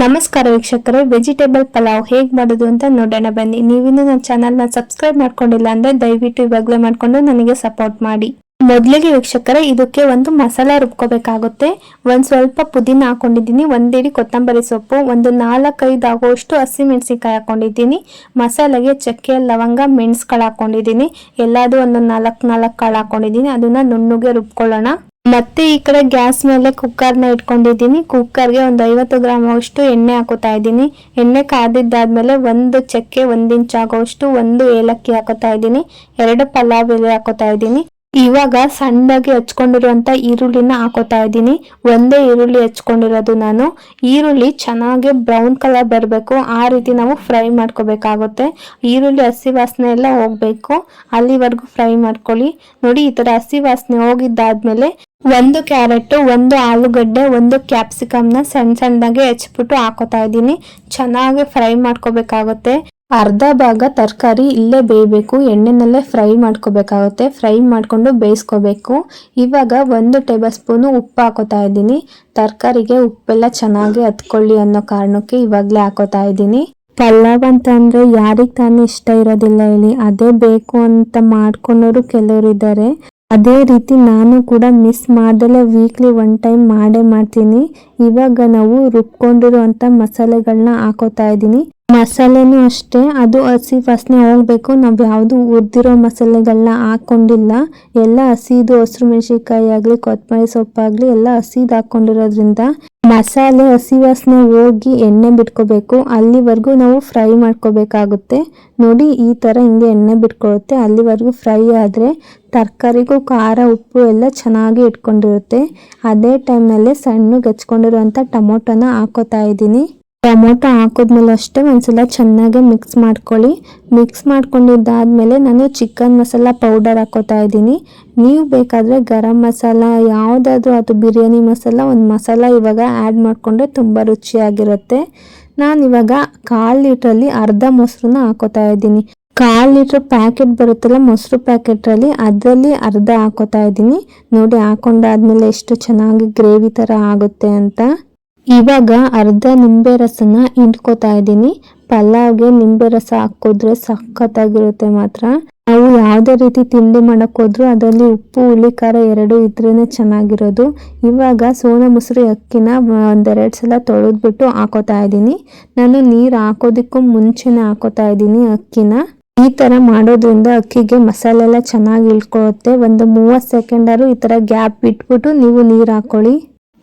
ನಮಸ್ಕಾರ ವೀಕ್ಷಕರೇ ವೆಜಿಟೇಬಲ್ ಪಲಾವ್ ಹೇಗೆ ಮಾಡೋದು ಅಂತ ನೋಡೋಣ ಬನ್ನಿ. ನೀವಿನ್ನು ನನ್ನ ಚಾನಲ್ನ ಸಬ್ಸ್ಕ್ರೈಬ್ ಮಾಡ್ಕೊಂಡಿಲ್ಲ ಅಂದ್ರೆ ದಯವಿಟ್ಟು ಇವಾಗಲೇ ಮಾಡ್ಕೊಂಡು ನನಗೆ ಸಪೋರ್ಟ್ ಮಾಡಿ. ಮೊದಲಿಗೆ ವೀಕ್ಷಕರೇ, ಇದಕ್ಕೆ ಒಂದು ಮಸಾಲ ರುಬ್ಕೋಬೇಕಾಗುತ್ತೆ. ಒಂದು ಸ್ವಲ್ಪ ಪುದೀನ ಹಾಕೊಂಡಿದ್ದೀನಿ ಒಂದೇಡಿ ಕೊತ್ತಂಬರಿ ಸೊಪ್ಪು, ಒಂದು ನಾಲ್ಕೈದು ಆಗುವಷ್ಟು ಹಸಿಮೆಣಸಿನ್ಕಾಯಿ ಹಾಕೊಂಡಿದ್ದೀನಿ. ಮಸಾಲೆಗೆ ಚಕ್ಕೆ, ಲವಂಗ ಮೆಣಸುಗಳು ಹಾಕೊಂಡಿದ್ದೀನಿ. ಎಲ್ಲದೂ ಒಂದು ನಾಲ್ಕು ನಾಲ್ಕು ಕಾಳು ಹಾಕೊಂಡಿದ್ದೀನಿ. ಅದನ್ನ ನುಣ್ಣುಗೆ ರುಬ್ಕೊಳ್ಳೋಣ. ಮತ್ತೆ ಈ ಕಡೆ ಗ್ಯಾಸ್ ಮೇಲೆ ಕುಕ್ಕರ್ನ ಇಟ್ಕೊಂಡಿದ್ದೀನಿ. ಕುಕ್ಕರ್ಗೆ ಒಂದು ಐವತ್ತು ಗ್ರಾಮ್ ಅಷ್ಟು ಎಣ್ಣೆ ಹಾಕೋತಾ ಇದ್ದೀನಿ. ಎಣ್ಣೆ ಕಾದಿದ್ದಾದ್ಮೇಲೆ ಒಂದು ಚಕ್ಕೆ ಒಂದ್ ಇಂಚ್ ಆಗೋಷ್ಟು ಒಂದು ಏಲಕ್ಕಿ ಹಾಕೋತಾ ಇದ್ದೀನಿ. ಎರಡು ಪಲಾವ್ ಎಲೆ ಹಾಕೋತಾ ಇದ್ದೀನಿ. ಇವಾಗ ಸಣ್ಣದಾಗಿ ಹಚ್ಕೊಂಡಿರುವಂತ ಈರುಳ್ಳಿನ ಹಾಕೋತಾ ಇದ್ದೀನಿ. ಒಂದೇ ಈರುಳ್ಳಿ ಹಚ್ಕೊಂಡಿರೋದು ನಾನು. ಈರುಳ್ಳಿ ಚೆನ್ನಾಗಿ ಬ್ರೌನ್ ಕಲರ್ ಬರಬೇಕು. ಆ ರೀತಿ ನಾವು ಫ್ರೈ ಮಾಡ್ಕೋಬೇಕಾಗುತ್ತೆ. ಈರುಳ್ಳಿ ಹಸಿ ವಾಸನೆ ಎಲ್ಲ ಹೋಗ್ಬೇಕು. ಅಲ್ಲಿವರೆಗೂ ಫ್ರೈ ಮಾಡ್ಕೊಳ್ಳಿ. ನೋಡಿ ಈ ಥರ ಹಸಿ ವಾಸನೆ ಹೋಗಿದ್ದಾದ್ಮೇಲೆ ಒಂದು ಕ್ಯಾರೆಟು, ಒಂದು ಆಲೂಗಡ್ಡೆ, ಒಂದು ಕ್ಯಾಪ್ಸಿಕಮ್ನ ಸಣ್ಣ ಸಣ್ಣದಾಗಿ ಹೆಚ್ಚಿಬಿಟ್ಟು ಹಾಕೋತಾ ಇದ್ದೀನಿ. ಚೆನ್ನಾಗಿ ಫ್ರೈ ಮಾಡ್ಕೋಬೇಕಾಗುತ್ತೆ. ಅರ್ಧ ಭಾಗ ತರಕಾರಿ ಇಲ್ಲೇ ಬೇಯಬೇಕು. ಎಣ್ಣೆನಲ್ಲೇ ಫ್ರೈ ಮಾಡ್ಕೋಬೇಕಾಗುತ್ತೆ. ಫ್ರೈ ಮಾಡ್ಕೊಂಡು ಬೇಯಿಸ್ಕೋಬೇಕು. ಇವಾಗ ಒಂದು ಟೇಬಲ್ ಸ್ಪೂನು ಉಪ್ಪು ಹಾಕೋತಾ ಇದ್ದೀನಿ. ತರಕಾರಿಗೆ ಉಪ್ಪೆಲ್ಲ ಚೆನ್ನಾಗಿ ಹತ್ಕೊಳ್ಳಿ ಅನ್ನೋ ಕಾರಣಕ್ಕೆ ಇವಾಗಲೇ ಹಾಕೋತಾ ಇದ್ದೀನಿ. ಪಲಾವ್ ಅಂತ ಅಂದ್ರೆ ಯಾರಿಗೆ ತಾನೇ ಇಷ್ಟ ಇರೋದಿಲ್ಲ ಹೇಳಿ. ಅದೇ ಬೇಕು ಅಂತ ಮಾಡ್ಕೊಂಡವರು ಕೆಲವರು ಇದ್ದಾರೆ. ಅದೇ ರೀತಿ ನಾನು ಕೂಡ ಮಿಸ್ ಮಾಡಲ್ಲ ವೀಕ್ಲಿ ಒನ್ ಟೈಮ್ ಮಾಡೇ ಮಾಡ್ತೀನಿ. ಇವಾಗ ನಾವು ರುಬ್ಕೊಂಡಿರುವಂತ ಮಸಾಲೆಗಳನ್ನ ಹಾಕೋತಾ ಇದ್ದೀನಿ. ಮಸಾಲೆನೂ ಅಷ್ಟೇ, ಅದು ಹಸಿ ವಾಸನೆ ಹೋಗ್ಬೇಕು. ನಾವು ಯಾವುದು ಹುರಿದಿರೋ ಮಸಾಲೆಗಳನ್ನ ಹಾಕೊಂಡಿಲ್ಲ. ಎಲ್ಲ ಹಸಿದು, ಹಸಿರು ಮೆಣಸಿನ್ಕಾಯಿ ಆಗಲಿ ಕೊತ್ತಂಬರಿ ಸೊಪ್ಪಾಗಲಿ ಎಲ್ಲ ಹಸಿದು ಹಾಕೊಂಡಿರೋದ್ರಿಂದ ಮಸಾಲೆ ಹಸಿ ವಾಸನೆ ಹೋಗಿ ಎಣ್ಣೆ ಬಿಟ್ಕೋಬೇಕು. ಅಲ್ಲಿವರೆಗೂ ನಾವು ಫ್ರೈ ಮಾಡ್ಕೋಬೇಕಾಗುತ್ತೆ. ನೋಡಿ, ಈ ಥರ ಹಿಂಗೆ ಎಣ್ಣೆ ಬಿಟ್ಕೊಳುತ್ತೆ. ಅಲ್ಲಿವರೆಗೂ ಫ್ರೈ ಆದರೆ ತರಕಾರಿಗೂ ಖಾರ, ಉಪ್ಪು ಎಲ್ಲ ಚೆನ್ನಾಗಿ ಇಟ್ಕೊಂಡಿರುತ್ತೆ. ಅದೇ ಟೈಮ್ನಲ್ಲೇ ಸಣ್ಣಗೆ ಹೆಚ್ಕೊಂಡಿರುವಂಥ ಟೊಮೊಟೊನ ಹಾಕೋತಾ ಇದ್ದೀನಿ. ಟೊಮೊಟೊ ಹಾಕಿದ್ಮೇಲೆ ಅಷ್ಟೇ ಒಂದ್ಸಲ ಚೆನ್ನಾಗಿ ಮಿಕ್ಸ್ ಮಾಡ್ಕೊಳ್ಳಿ. ಮಿಕ್ಸ್ ಮಾಡ್ಕೊಂಡಿದ್ದಾದ್ಮೇಲೆ ನಾನು ಚಿಕನ್ ಮಸಾಲ ಪೌಡರ್ ಹಾಕೋತಾ ಇದ್ದೀನಿ. ನೀವು ಬೇಕಾದರೆ ಗರಂ ಮಸಾಲ, ಯಾವುದಾದ್ರೂ ಅದು ಬಿರಿಯಾನಿ ಮಸಾಲ, ಒಂದು ಮಸಾಲ ಇವಾಗ ಆ್ಯಡ್ ಮಾಡಿಕೊಂಡ್ರೆ ತುಂಬ ರುಚಿಯಾಗಿರುತ್ತೆ. ನಾನು ಇವಾಗ ಕಾಲು ಲೀಟ್ರಲ್ಲಿ ಅರ್ಧ ಮೊಸರನ್ನ ಹಾಕೋತಾ ಇದ್ದೀನಿ. ಕಾಲು ಲೀಟ್ರ್ ಪ್ಯಾಕೆಟ್ ಬರುತ್ತಲ್ಲ ಮೊಸರು ಪ್ಯಾಕೆಟ್ರಲ್ಲಿ ಅದರಲ್ಲಿ ಅರ್ಧ ಹಾಕೋತಾ ಇದ್ದೀನಿ. ನೋಡಿ ಹಾಕೊಂಡಾದ್ಮೇಲೆ ಎಷ್ಟು ಚೆನ್ನಾಗಿ ಗ್ರೇವಿ ಥರ ಆಗುತ್ತೆ ಅಂತ. ಇವಾಗ ಅರ್ಧ ನಿಂಬೆ ರಸನ ಹಿಂಡ್ಕೋತಾ ಇದ್ದೀನಿ. ಪಲಾವ್ಗೆ ನಿಂಬೆ ರಸ ಹಾಕಿದ್ರೆ ಸಖತ್ತಾಗಿರುತ್ತೆ ಮಾತ್ರ. ನಾವು ಯಾವುದೇ ರೀತಿ ತಿಂಡಿ ಮಾಡಕ್ ಹೋದ್ರು ಅದರಲ್ಲಿ ಉಪ್ಪು, ಹುಳಿ, ಖಾರ ಎರಡು ಇದ್ರೇನೆ ಚೆನ್ನಾಗಿರೋದು. ಇವಾಗ ಸೋನಾ ಮೊಸರು ಅಕ್ಕಿನ ಒಂದೆರಡು ಸಲ ತೊಳೆದ್ಬಿಟ್ಟು ಹಾಕೋತಾ ಇದ್ದೀನಿ. ನಾನು ನೀರು ಹಾಕೋದಕ್ಕೂ ಮುಂಚೆನೆ ಹಾಕೋತಾ ಇದ್ದೀನಿ ಅಕ್ಕಿನ. ಈ ಥರ ಮಾಡೋದ್ರಿಂದ ಅಕ್ಕಿಗೆ ಮಸಾಲೆ ಎಲ್ಲ ಚೆನ್ನಾಗಿ ಇಳ್ಕೊಳುತ್ತೆ. ಒಂದು ಮೂವತ್ತು ಸೆಕೆಂಡಾರು ಈ ಥರ ಗ್ಯಾಪ್ ಬಿಟ್ಬಿಟ್ಟು ನೀವು ನೀರು ಹಾಕೊಳ್ಳಿ.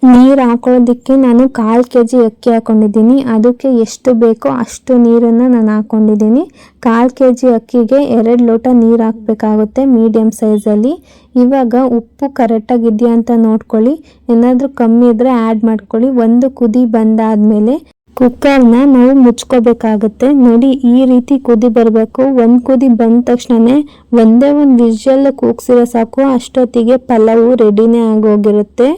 ನೀರು ಹಾಕೊಳ್ಳೋದಕ್ಕೆ ನಾನು ಕಾಲು ಕೆ ಜಿ ಅಕ್ಕಿ ಹಾಕೊಂಡಿದ್ದೀನಿ. ಅದಕ್ಕೆ ಎಷ್ಟು ಬೇಕೋ ಅಷ್ಟು ನೀರನ್ನು ನಾನು ಹಾಕೊಂಡಿದ್ದೀನಿ. ಕಾಲು ಕೆ ಜಿ ಅಕ್ಕಿಗೆ ಎರಡು ಲೋಟ ನೀರು ಹಾಕಬೇಕಾಗುತ್ತೆ ಮೀಡಿಯಮ್ ಸೈಜಲ್ಲಿ. ಇವಾಗ ಉಪ್ಪು ಕರೆಕ್ಟಾಗಿದೆಯಾ ಅಂತ ನೋಡ್ಕೊಳ್ಳಿ. ಏನಾದರೂ ಕಮ್ಮಿ ಇದ್ದರೆ ಆ್ಯಡ್ ಮಾಡ್ಕೊಳ್ಳಿ. ಒಂದು ಕುದಿ ಬಂದಾದಮೇಲೆ ಕುಕ್ಕರ್ನ ನಾವು ಮುಚ್ಕೋಬೇಕಾಗುತ್ತೆ. ನೋಡಿ, ಈ ರೀತಿ ಕುದಿ ಬರಬೇಕು. ಒಂದು ಕುದಿ ಬಂದ ತಕ್ಷಣನೇ ಒಂದೇ ಒಂದು ವಿಷಲ್ ಕೂಗ್ಸಿರೋ ಸಾಕು. ಅಷ್ಟೊತ್ತಿಗೆ ಪಲಾವು ರೆಡಿನೇ ಆಗೋಗಿರುತ್ತೆ.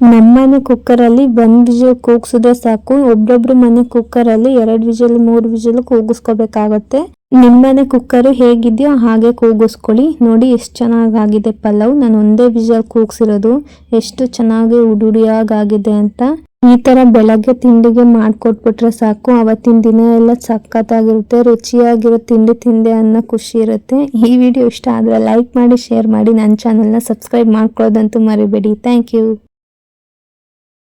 ನಮ್ಮನೆ ಕುಕ್ಕರಲ್ಲಿ ಒಂದು ವಿಜಲ್ ಕೂಗಿಸಿದ್ರೆ ಸಾಕು ಒಬ್ಬೊಬ್ರು ಮನೆ ಕುಕ್ಕರಲ್ಲಿ ಎರಡು ವಿಜಲ್, ಮೂರು ವಿಜಲ್ ಕೂಗಿಸ್ಕೋಬೇಕಾಗತ್ತೆ. ನಿಮ್ಮನೆ ಕುಕ್ಕರ್ ಹೇಗಿದೆಯೋ ಹಾಗೆ ಕೂಗಿಸ್ಕೊಳ್ಳಿ. ನೋಡಿ ಎಷ್ಟು ಚೆನ್ನಾಗಾಗಿದೆ ಪಲಾವ್. ನಾನು ಒಂದೇ ವಿಜಲ್ ಕೂಗಿಸಿರೋದು. ಎಷ್ಟು ಚೆನ್ನಾಗಿ ಉಡುಡಿಯಾಗಿದೆ ಅಂತ. ಈ ತರ ಬೆಳಗ್ಗೆ ತಿಂಡಿಗೆ ಮಾಡ್ಕೊಟ್ಬಿಟ್ರೆ ಸಾಕು. ಅವತ್ತಿನ ದಿನ ಎಲ್ಲ ಸಖತ್ತಾಗಿರುತ್ತೆ, ರುಚಿಯಾಗಿರೋ ತಿಂಡಿ ತಿಂದೆ ಅನ್ನೋ ಖುಷಿ ಇರುತ್ತೆ. ಈ ವಿಡಿಯೋ ಇಷ್ಟ ಆದರೆ ಲೈಕ್ ಮಾಡಿ, ಶೇರ್ ಮಾಡಿ. ನನ್ನ ಚಾನಲ್ನ ಸಬ್ಸ್ಕ್ರೈಬ್ ಮಾಡ್ಕೊಳ್ಳೋದಂತೂ ಮರಿಬೇಡಿ. Thank you.